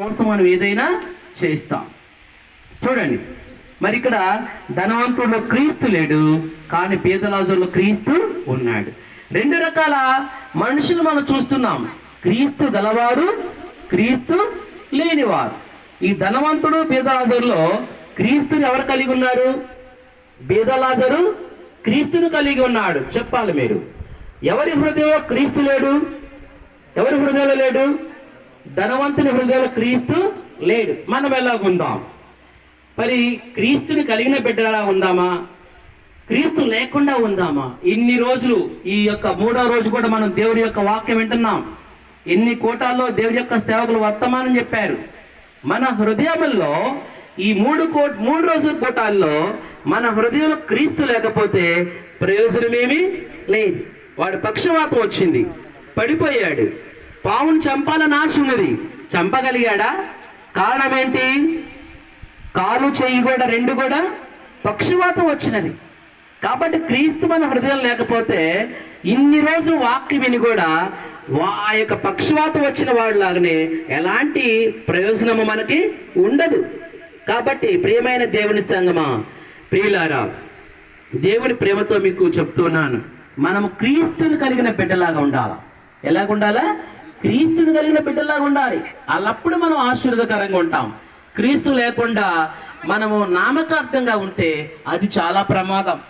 కోసం మనం ఏదైనా చేస్తాం చూడండి. మరి ఇక్కడ ధనవంతుడిలో క్రీస్తు లేడు కానీ పేదలాజుల్లో క్రీస్తు ఉన్నాడు. రెండు రకాల మనుషులు మనం చూస్తున్నాం. క్రీస్తు గలవారు క్రీస్తు లేనివారు. ఈ ధనవంతుడు పేదలాజరులో క్రీస్తుని ఎవరు కలిగి ఉన్నారు? బీదలాజరు క్రీస్తుని కలిగి ఉన్నాడు. చెప్పాలి మీరు. ఎవరి హృదయంలో క్రీస్తు లేడు? ఎవరి హృదయంలో లేడు? ధనవంతుని హృదయాల క్రీస్తు లేడు. మనం ఎలాగుందాం? మరి క్రీస్తుని కలిగిన బిడ్డలా ఉందామా? క్రీస్తు లేకుండా ఉందామా? ఇన్ని రోజులు ఈ యొక్క మూడో రోజు కూడా మనం దేవుడి యొక్క వాక్యం వింటున్నాం. ఎన్ని కోటాల్లో దేవుడి యొక్క సేవకులు వర్తమానం చెప్పారు. మన హృదయముల్లో ఈ మూడు కో మూడు రోజుల కోటాల్లో మన హృదయంలో క్రీస్తు లేకపోతే ప్రయోజనమేమీ లేదు. వాడు పక్షవాతం వచ్చింది. పడిపోయాడు. పావును చంపాలని ఆశ ఉన్నది చంపగలిగాడా? కారణం ఏంటి కాలు చెయ్యి కూడా రెండు కూడా పక్షవాతం వచ్చినది. కాబట్టి క్రీస్తు మన హృదయం లేకపోతే ఇన్ని రోజులు వాక్య విని కూడా ఆ యొక్క పక్షవాతం వచ్చిన వాడిలాగానే ఎలాంటి ప్రయోజనము మనకి ఉండదు. కాబట్టి ప్రియమైన దేవుని సంగమా ప్రియులారా దేవుని ప్రేమతో మీకు చెప్తున్నాను. మనం క్రీస్తుని కలిగిన బిడ్డలాగా ఉండాలి? ఎలాగ ఉండాలా క్రీస్తుని కలిగిన బిడ్డలాగా ఉండాలి. అల్లప్పుడు మనం ఆశీర్వదకరంగా ఉంటాం. క్రీస్తు లేకుండా మనము నామకార్థంగా ఉంటే అది చాలా ప్రమాదం.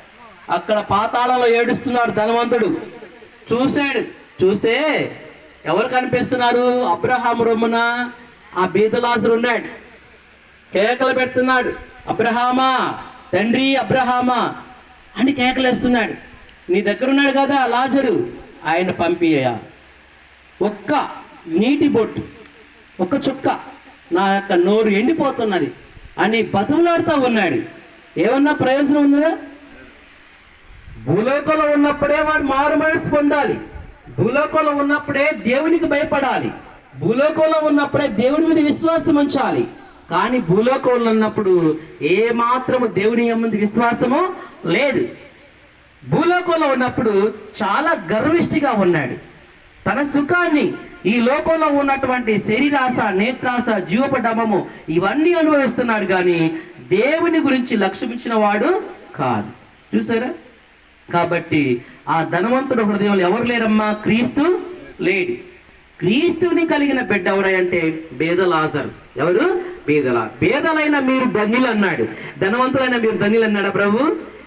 అక్కడ పాతాళంలో ఏడుస్తున్నాడు ధనవంతుడు. చూశాడు. చూస్తే ఎవరు కనిపిస్తున్నారు? అబ్రహాం రొమ్మున ఆ బీదలాజరు ఉన్నాడు. కేకలు పెడుతున్నాడు. అబ్రహామా తండ్రి అబ్రహామా అని కేకలేస్తున్నాడు. నీ దగ్గర ఉన్నాడు కదా లాజరు. ఆయన పంపియ్య ఒక్క నీటి బొట్టు ఒక్క చుక్క నా యొక్క నోరు ఎండిపోతున్నది అని బతులాడుతూ ఉన్నాడు. ఏమన్నా ప్రయోజనం ఉందా? భూలోకంలో ఉన్నప్పుడే వాడు మారు మనసు పొందాలి. భూలోకంలో ఉన్నప్పుడే దేవునికి భయపడాలి. భూలోకంలో ఉన్నప్పుడే దేవుని మీద విశ్వాసం ఉంచాలి. కానీ భూలోకంలో ఉన్నప్పుడు ఏ మాత్రము దేవుని ముందు విశ్వాసము లేదు. భూలోకంలో ఉన్నప్పుడు చాలా గర్విష్టిగా ఉన్నాడు. తన సుఖాన్ని ఈ లోకంలో ఉన్నటువంటి శరీరాస నేత్రాస జీవపడమము ఇవన్నీ అనుభవిస్తున్నాడు కానీ దేవుని గురించి లక్ష్యమించిన వాడు కాదు. చూసారా? కాబట్టి ఆ ధనవంతుడు హృదయంలో ఎవరు లేరమ్మా? క్రీస్తు లేడు. క్రీస్తుని కలిగిన బిడ్డ ఎవరంటే బేదలాజర్ ఎవరు? బేదల. బేదలైన మీరు ధనిలు అన్నాడు ధనవంతులైన మీరు ధనిలు అన్నాడా ప్రభు?